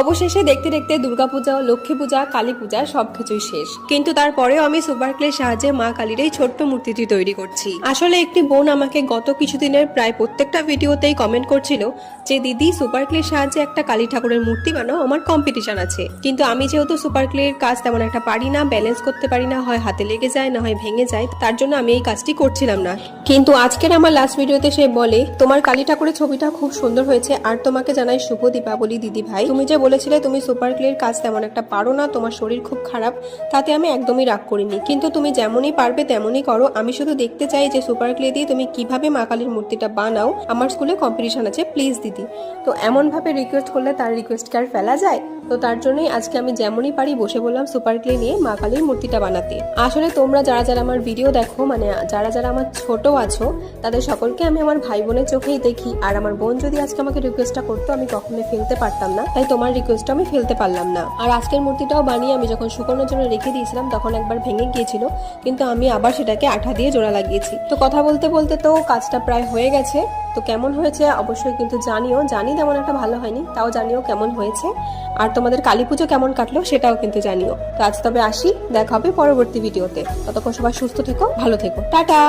অবশেষে দেখতে দেখতে দুর্গাপূজা লক্ষ্মী পূজা কালী পূজা সবকিছুই শেষ। কিন্তু তারপরেও আমি সুপার ক্লের সাহায্যে মা কালীর এই ছোট্ট মূর্তিটি তৈরি করছি। আসলে একটি বোন আমাকে গত কিছুদিনের প্রায় প্রত্যেকটা ভিডিওতেই কমেন্ট করছিল যে, দিদি সুপার ক্লের সাহায্যে একটা কালী ঠাকুরের মূর্তি বানাও, আমার কম্পিটিশন আছে। কিন্তু আমি যেহেতু সুপার ক্লের কাজ তেমন একটা পারি না ব্যালেন্স করতে পারি না, হয় হাতে লেগে যায়, না হয় ভেঙে যায়, তার জন্য আমি এই কাজটি করছিলাম না। কিন্তু আজকের আমার লাস্ট ভিডিওতে সে বলে, তোমার কালী ঠাকুরের ছবিটা খুব সুন্দর হয়েছে, আর তোমাকে জানাই শুভ দীপাবলি, দিদি ভাই। তুমি যে বলেছিলে, তুমি সুপার ক্লের কাজ তেমন একটা পারো না, তোমার শরীর খুব খারাপ, তাতে আমি একদমই রাগ করিনি। কিন্তু তুমি যেমনই পারবে তেমনই করো। আমি শুধু দেখতে চাই যে সুপার ক্লে দিয়ে তুমি কীভাবে মা কালীর মূর্তিটা বানাও। আমার স্কুলে কম্পিটিশন আছে প্লিজ দিদি। তো এমনভাবে রিকোয়েস্ট করলে তার রিকোয়েস্ট কি আর ফেলা যায়? তো তার জন্যই আজকে আমি যেমনই পারি বসে বললাম সুপার ক্লে নিয়ে মা কালীর মূর্তিটা বানাতে। আসলে তোমরা যারা যারা আমার ভিডিও দেখো মানে যারা যারা আমার ছোট আছো, তাদের সকলকে আমি আমার ভাই বোনের চোখেই দেখি। আর আমার বোন যদি আজকে আমাকে রিকোয়েস্টটা করতো, আমি কখনোই ফেলতে পারতাম না। তাই তোমার রিকোয়েস্টটা আমি ফেলতে পারলাম না। আর আজকের মূর্তিটাও বানিয়ে আমি যখন শুকানোর জন্য রেখে দিয়েছিলাম, তখন একবার ভেঙে গিয়েছিল। কিন্তু আমি আবার সেটাকে আঠা দিয়ে জোড়া লাগিয়েছি। তো কথা বলতে বলতে তো কাজটা প্রায় হয়ে গেছে। তো কেমন হয়েছে অবশ্যই কিন্তু জানিও। জানি তেমন একটা ভালো হয়নি, তাও জানিও কেমন হয়েছে। আর তোমাদের কালী পুজো কেমন কাটলো সেটাও কিন্তু জানিও। তো আজ তবে আসি, দেখা হবে পরবর্তী ভিডিওতে। ততক্ষণ সবাই সুস্থ থেকো, ভালো থেকো। টাটা!